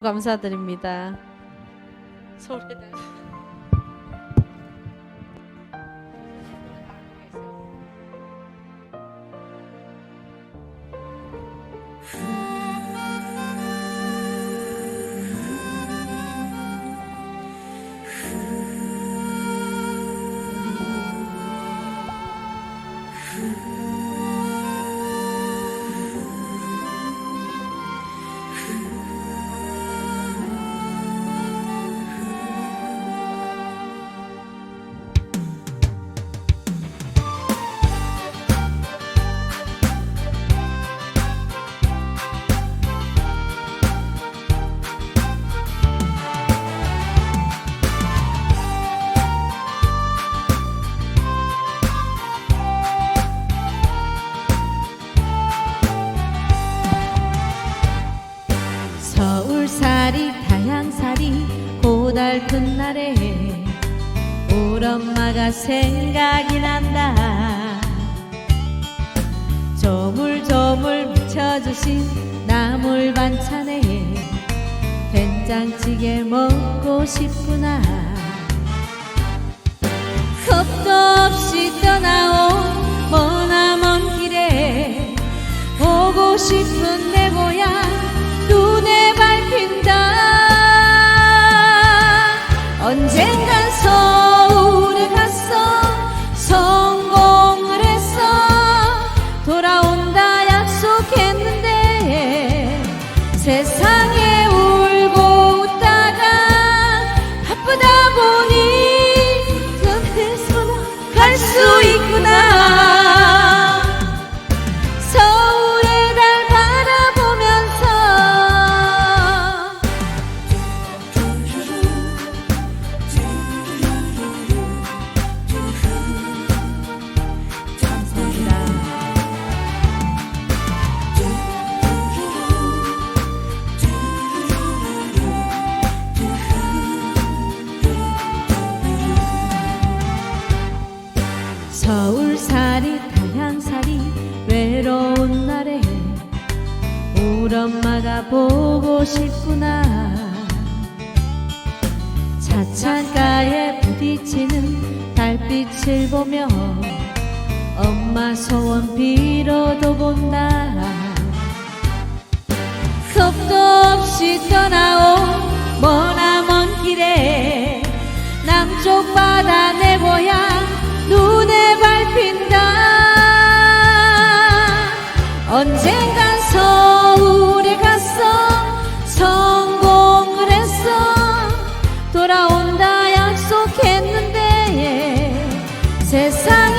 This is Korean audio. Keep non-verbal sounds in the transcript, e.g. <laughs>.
감사드립니다. 소리를. <laughs> 서울살이 다양살이 고달픈 날에 울 엄마가 생각이 난다. 조물조물 묻혀주신 나물 반찬에 된장찌개 먹고 싶구나. 겁도 없이 떠나온 머나먼 길에 보고 싶은 내 고향 언젠간 서울살이 타향살이 외로운 날에 울 엄마가 보고 싶구나. 차창가에 부딪히는 달빛을 보며 엄마 소원 빌어도 본다 겁도 없이 떠나온 머나먼 길에 남쪽 바다 내 언젠간 서울에 갔어 성공을 했어 돌아온다 약속했는데 예. 세상에